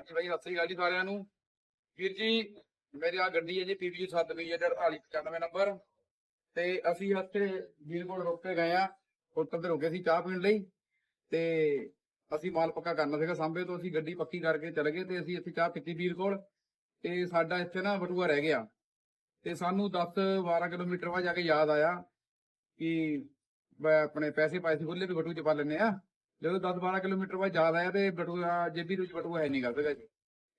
ਹਾਂਜੀ ਬਾਈ ਸਤਿ ਸ੍ਰੀ ਅਕਾਲ ਜੀ ਸਾਰਿਆਂ ਨੂੰ। ਵੀਰ ਜੀ, ਮੇਰੀ ਆ ਗੱਡੀ ਹੈ ਜੀ ਪੀਵੀ 7 ਨੰਬਰ। ਤੇ ਅਸੀਂ ਇੱਥੇ ਵੀਰ ਕੋਲ ਰੁਕ ਕੇ ਗਏ ਆ ਹੋਟਲ ਤੇ ਰੁਕੇ ਸੀ ਚਾਹ ਪੀਣ ਲਈ। ਤੇ ਅਸੀਂ ਮਾਲ ਪੱਕਾ ਕਰਨਾ ਸੀਗਾ ਸਾਂਭੇ ਤੋਂ, ਅਸੀਂ ਗੱਡੀ ਪੱਕੀ ਕਰਕੇ ਚਲੇ ਗਏ ਤੇ ਅਸੀਂ ਇੱਥੇ ਚਾਹ ਪੀਤੀ ਵੀਰ ਕੋਲ। ਤੇ ਸਾਡਾ ਇੱਥੇ ਨਾ ਬਟੂਆ ਰਹਿ ਗਿਆ। ਤੇ ਸਾਨੂੰ 10 12 ਕਿਲੋਮੀਟਰ ਬਾਅਦ ਜਾ ਕੇ ਯਾਦ ਆਇਆ ਕਿ ਮੈਂ ਆਪਣੇ ਪੈਸੇ ਪਾਏ ਸੀ ਖੁੱਲੇ ਵੀ ਬਟੂ ਚ ਪਾ ਲੈਨੇ ਆ। ਜਦੋਂ 10 12 ਕਿਲੋਮੀਟਰ ਬਾਅਦ ਯਾਦ ਆਇਆ ਤੇ ਬਟੂਆ, ਜੇਬੀ ਵਿੱਚ ਬਟੂਆ ਹੈ ਨਹੀਂ ਕਰਦਾ ਜੀ।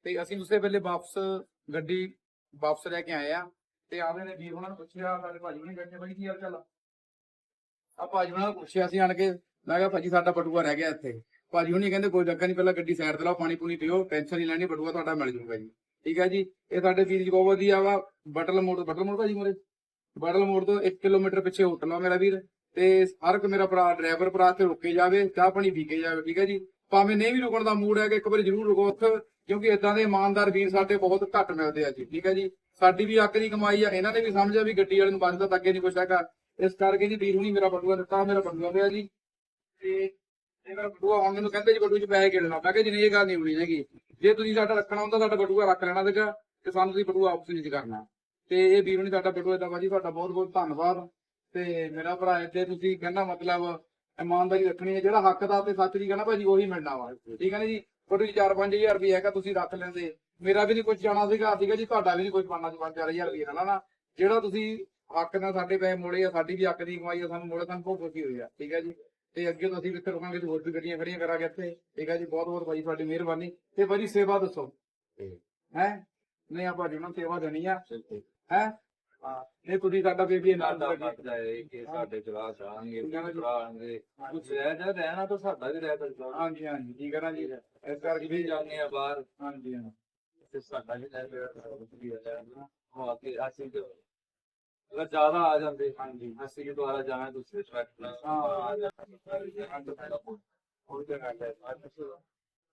ਤੇ ਅਸੀਂ ਉਸੇ ਵੇਲੇ ਵਾਪਸ ਗੱਡੀ ਵਾਪਸ ਲੈ ਕੇ ਆਏ ਆ ਤੇ ਆਵੇ ਨੇ ਵੀਰ ਉਹਨਾਂ ਨੂੰ ਪੁੱਛਿਆ, ਸਾਡੇ ਭਾਜੀ ਨੇ ਕਹਿੰਦੇ, ਬਾਈ ਕੀ ਹਾਲ ਚਾਲ ਆ? ਆ ਭਾਜੀ ਉਹਨਾਂ ਨੂੰ ਪੁੱਛਿਆ ਸੀ ਆਣ ਕੇ, ਮੈਂ ਕਿਹਾ, ਭਾਜੀ, ਸਾਡਾ ਬਟੂਆ ਰਹਿ ਗਿਆ ਇੱਥੇ। ਭਾਜੀ ਹੁਣੀ ਕਹਿੰਦੇ, ਕੋਈ ਚੱਕਰ ਨਹੀਂ ਪਹਿਲਾਂ ਗੱਡੀ ਸਾਈਡ ਤੇ ਲਾਓ, ਪਾਣੀ ਪੂਣੀ ਪੀਓ, ਟੈਨਸ਼ਨ ਨਹੀਂ ਲੈਣੀ, ਬਟੂਆ ਤੁਹਾਡਾ ਮਿਲ ਜੂਗਾ ਜੀ। ਠੀਕ ਹੈ ਜੀ। ਇਹ ਸਾਡੇ ਵੀਰ ਜੀ ਬਹੁਤ ਵਧੀਆ ਵਾ ਬਟਲ ਮੋੜ ਬਟਲ ਮੋੜ ਭਾਜੀ ਮੋਰੇ? ਬਟਲ ਮੋੜ ਤੋਂ 1 ਕਿਲੋਮੀਟਰ ਪਿੱਛੇ ਹੋਟਲ ਆ ਮੇਰਾ ਵੀਰ। ਤੇ ਹਰ ਇੱਕ ਮੇਰਾ ਭਰਾ ਡਰਾਈਵਰ ਭਰਾ ਤੇ ਰੁਕੇ ਜਾਵੇ, ਚਾਹ ਪਾਣੀ ਪੀ ਕੇ ਜਾਵੇ, ਠੀਕ ਹੈ ਜੀ? ਭਾਵੇਂ ਨਹੀਂ ਵੀ ਰੁਕਣ ਦਾ ਮੂਡ ਹੈ ਕਿ ਇੱਕ ਵਾਰੀ ਜ਼ਰੂਰ ਰੁਕੋ ਉੱਥੇ, ਕਿਉਂਕਿ ਇਦਾਂ ਦੇ ਇਮਾਨਦਾਰ ਵੀਰ ਸਾਡੇ ਬਹੁਤ ਘੱਟ ਮਿਲਦੇ ਆ ਜੀ, ਠੀਕ ਹੈ ਜੀ? ਸਾਡੀ ਵੀ ਅੱਕ ਦੀ ਕਮਾਈ ਆ, ਇਹਨਾਂ ਨੇ ਵੀ ਸਮਝਿਆ ਵੀ ਗੱਡੀ ਵਾਲੇ ਨੂੰ ਬੰਦ ਤਾਂ ਅੱਗੇ ਨਹੀਂ ਕੁਛ ਹੈਗਾ। ਇਸ ਕਰਕੇ ਜੀ ਵੀਰ ਹੁਣੀ ਮੇਰਾ ਬਟੂਆ ਦਿੱਤਾ ਮੇਰਾ ਬਟੂਆ ਪਿਆ ਜੀ। ਤੇ ਇਹ ਮੇਰਾ ਬਟੂਆ ਹੁਣ ਮੈਨੂੰ ਕਹਿੰਦੇ ਜੀ ਬਟੂਏ 'ਚ ਪੈਸੇ ਗਿਣਨਾ ਮੈਂ ਕਿਹਾ ਜੀ ਨਹੀਂ, ਇਹ ਗੱਲ ਨਹੀਂ ਹੋਣੀ ਹੈਗੀ। ਜੇ ਤੁਸੀਂ ਸਾਡਾ ਰੱਖਣਾ ਹੁੰਦਾ, ਸਾਡਾ ਬਟੂਆ ਰੱਖ ਲੈਣਾ ਸੀਗਾ, ਤੇ ਸਾਨੂੰ ਤੁਸੀਂ ਬਟੂਆ ਆਪਸ ਨਹੀਂ ਕਰਨਾ। ਤੇ ਇਹ ਵੀਰ ਹੁਣੀ ਸਾਡਾ ਬਟੂਆ ਦਾ ਬਾਜੀ ਤੁਹਾਡਾ ਬਹੁਤ ਬਹੁਤ ਧੰਨਵਾਦ। ਤੇ ਮੇਰਾ ਭਰਾ ਇੱਥੇ ਤੁਸੀਂ ਕਹਿੰਦਾ ਮਤਲਬ ਇਮਾਨਦਾਰੀ ਰੱਖਣੀ ਹੈ ਜਿਹੜਾ ਹੱਕ ਦਾ ਤੇ ਸੱਚ ਦੀ ਕਹਿੰਦਾ ਭਾਜੀ ਉਹੀ ਮਿਲਣਾ ਵਾ। ਠੀਕ ਹੈ ਨਾ ਜੀ? ਤੁਹਾਡੇ 4-5000 ਰੁਪਏ ਹੈਗਾ ਤੁਸੀਂ ਰੱਖ ਲੈਂਦੇ। ਮੇਰਾ ਵੀ ਨਹੀਂ ਕੁਝ ਜਾਣਾ ਸੀਗਾ ਠੀਕ ਹੈ ਜੀ ਤੁਹਾਡਾ ਵੀ ਨਹੀਂ ਕੁਝ ਬਣਨਾ ਸੀ 5-4000 ਰੁਪਏ ਨਾਲ ਨਾ ਜਿਹੜਾ ਤੁਸੀਂ ਹੱਕ ਨਾਲ ਸਾਡੇ ਪੈਸੇ ਮੋੜੇ ਆ ਸਾਡੀ ਵੀ ਹੱਕ ਦੀ ਕਮਾਈ ਆ ਸਾਨੂੰ ਮੋੜੇ ਸਾਨੂੰ ਬਹੁਤ ਖੁਸ਼ੀ ਹੋਈ ਆ। ਠੀਕ ਹੈ ਜੀ? ਤੇ ਅੱਗੇ ਤੋਂ ਅਸੀਂ ਇੱਥੇ ਰੁਕਾਂਗੇ ਤੇ ਹੋਰ ਵੀ ਗੱਡੀਆਂ ਖੜੀਆਂ ਕਰਾਂਗੇ ਇੱਥੇ। ਠੀਕ ਹੈ ਜੀ? ਬਹੁਤ ਬਹੁਤ ਭਾਈ ਤੁਹਾਡੀ ਮਿਹਰਬਾਨੀ। ਤੇ ਭਾਜੀ ਸੇਵਾ ਦੱਸੋ। ਹੈ। ਨਹੀਂ ਆਪਾਂ ਜੀ ਨੂੰ ਸੇਵਾ ਦੇਣੀ ਆ। ਹੈ? ਹਾਂ। ਇਹ ਤੁਸੀਂ ਸਾਡਾ ਬੇਬੀ ਨਾਲ ਲੱਗੇ। ਮਤ ਜਾਏ ਕਿ ਸਾਡੇ ਜਵਾਬ ਆਣਗੇ ਭਰਾਣਗੇ ਕੁਝ ਰਹਿ ਜਾ ਰਹਿਣਾ ਤਾਂ ਸਾਡਾ ਵੀ ਰਹਿ ਸਕਦਾ। ਹਾਂਜੀ ਹਾਂਜੀ। ਹੈ ਨਾ ਜੀ। ਇਸ ਕਰਕੇ ਵੀ ਜਾਂਦੇ ਆ ਬਾਹਰ। ਹਾਂਜੀ ਹਾਂ। ਤੇ ਸਾਡਾ ਵੀ ਰਹਿ ਜਾਣਾ ਹਾਂ ਕਿ ਅਸੀਂ ਜੋ ਅਗਰ ਜ਼ਿਆਦਾ ਆ ਜਾਂਦੇ ਹਾਂਜੀ। ਅਸੀਂ ਕਿ ਦੁਆਰਾ ਜਾਣਾ ਦੂਸਰੇ ਟਰੈਕ ਨਾਲ ਹਾਂ। ਹੋਰ ਕੀ ਗੱਲ ਹੈ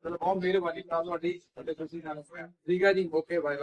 ਚਲੋ ਬਹੁਤ ਮਿਹਰਬਾਨੀ ਤੁਹਾਡੀ ਤੇ ਤੁਸੀਂ ਨਾਲ। ਠੀਕ ਹੈ ਜੀ ਓਕੇ ਬਾਏ।